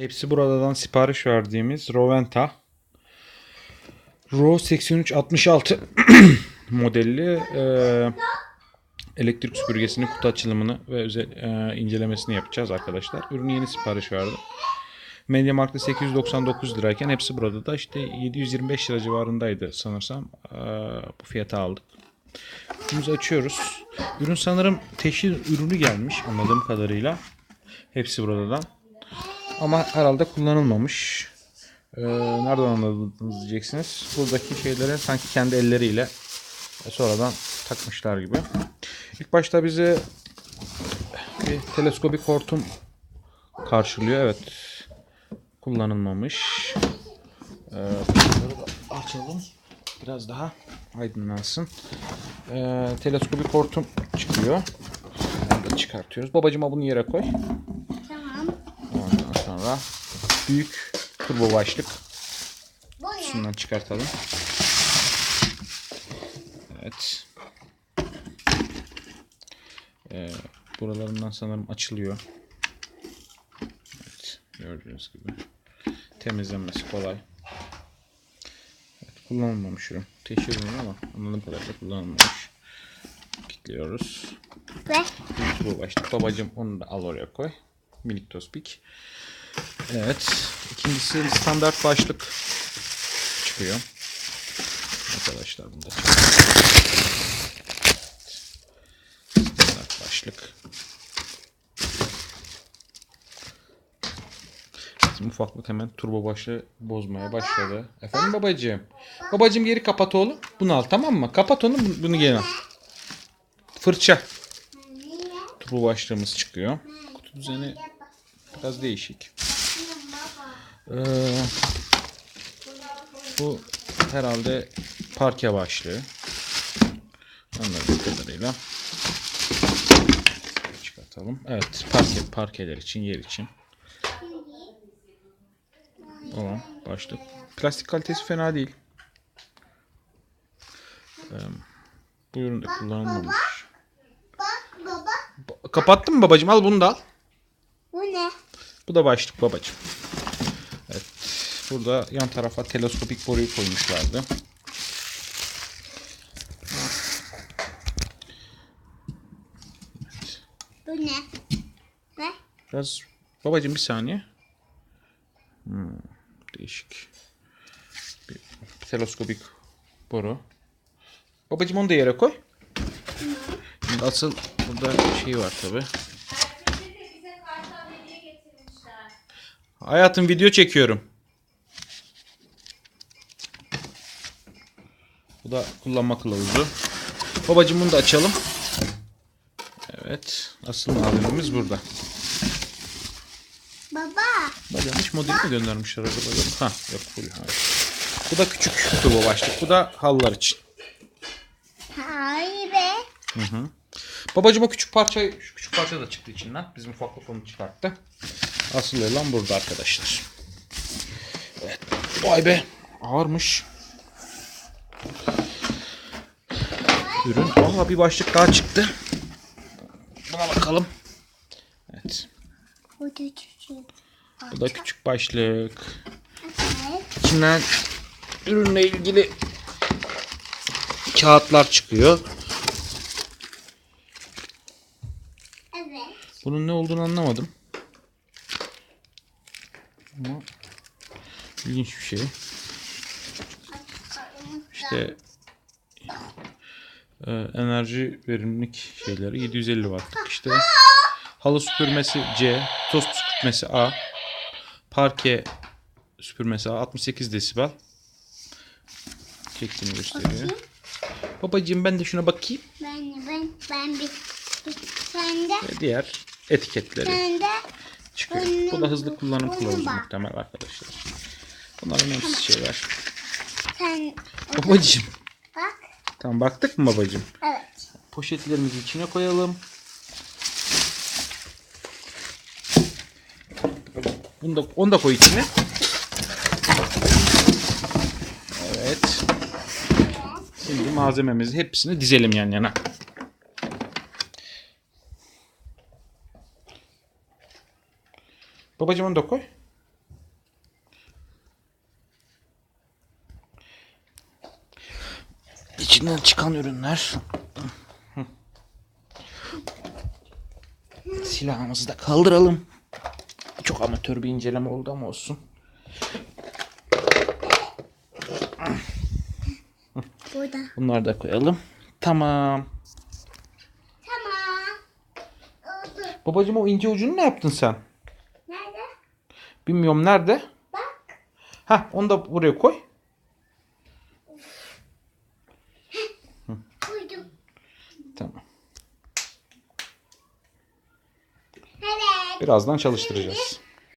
Hepsi buradan sipariş verdiğimiz Roventa. Ro 8366 modelli e, elektrik süpürgesinin kutu açılımını ve özel, e, incelemesini yapacağız arkadaşlar. Ürünü yeni sipariş verdim. Mediamarkt'ta 899 lirayken hepsi burada da işte 725 lira civarındaydı sanırsam. E, bu fiyata aldık. Ürünümüzü açıyoruz. Ürün sanırım teşhir ürünü gelmiş anladığım kadarıyla. Hepsi buradan. Ama herhalde kullanılmamış. Ee, nereden anladınız diyeceksiniz. Buradaki şeyleri sanki kendi elleriyle sonradan takmışlar gibi. İlk başta bizi bir teleskobik hortum karşılıyor. Evet. Kullanılmamış. Ee, açalım. Biraz daha aydınlansın. Ee, teleskobik hortum çıkıyor. Çıkartıyoruz. Babacıma bunu yere koy. Sonra büyük turbo başlık. Bu ne? Şundan çıkartalım. Evet. Ee, buralarından sanırım açılıyor. Evet, gördüğünüz gibi. Temizlenmesi kolay. Evet, kullanılmamış ürün. Teşhir ama anladığım kadarıyla kullanılmamış. Kilitliyoruz. Ve turbo başlık. Babacım onu da al oraya koy. Minik tospik. Evet. İkincisi standart başlık çıkıyor. Arkadaşlar bunda standart başlık. Bizim ufaklık hemen turbo başlığı bozmaya başladı. Efendim babacığım. Babacığım geri kapat oğlum. Bunu al tamam mı? Kapat onu bunu- geri al. Fırça. Turbo başlığımız çıkıyor. Kutu düzeni biraz değişik. Ee, bu herhalde parke başlığı. Anladığım kadarıyla. Çıkartalım. Evet parke, parkeler için yer için. Olan başlık. Plastik kalitesi fena değil. Ee, bu ürün de kullanılmamış. Kapattın mı babacığım? Al bunu da al. Bu ne? Bu da başlık babacığım. Burada yan tarafa teleskopik boruyu koymuşlardı. Bu ne? Ne? Biraz babacığım bir saniye. Hmm, değişik. Bir, bir teleskopik boru. Babacığım onu da yere koy. Şimdi asıl burada şey var tabi. Hayatım video çekiyorum. Bu da kullanma kılavuzu. Babacığım bunu da açalım. Evet. Asıl malzememiz burada. Baba. Bak yanlış modeli mi göndermişler acaba? Yok. Ha, yok full. Hayır. Bu da küçük turbo başlık. Bu da halılar için. Hayır be. Hı hı. Babacığım o küçük parça, şu küçük parça da çıktı içinden. Bizim ufaklık onu çıkarttı. Asıl olan burada arkadaşlar. Evet. Vay be. Ağırmış. Ürün. Aa bir başlık daha çıktı. Buna bakalım. Evet. Bu da küçük. Bu da küçük başlık. Evet. İçinden ürünle ilgili kağıtlar çıkıyor. Evet. Bunun ne olduğunu anlamadım. Ama ilginç bir şey. İşte e, enerji verimlilik şeyleri 750 wattlık işte. Halı süpürmesi C, tost süpürmesi A, parke süpürmesi A 68 desibel. Çektiğini gösteriyor. Babacığım ben de şuna bakayım. Ben ben ben bir, sen de Ve diğer etiketleri sen de çıkıyor. Bu da hızlı kullanım kılavuzu muhtemel arkadaşlar. Bunlar önemsiz şeyler. Sen Babacığım. bak. Tamam baktık mı babacığım? Evet. Poşetlerimizi içine koyalım. Bunu da, onu da koy içine. Evet. Şimdi malzememizi hepsini dizelim yan yana. Babacığım onu da koy. İçinden çıkan ürünler. Silahımızı da kaldıralım. Çok amatör bir inceleme oldu ama olsun. Burada. Bunları da koyalım. Tamam. Tamam. Oldu. Babacığım o ince ucunu ne yaptın sen? Nerede? Bilmiyorum nerede? Bak. Heh onu da buraya koy. Koydum. Tamam. Evet. Birazdan çalıştıracağız.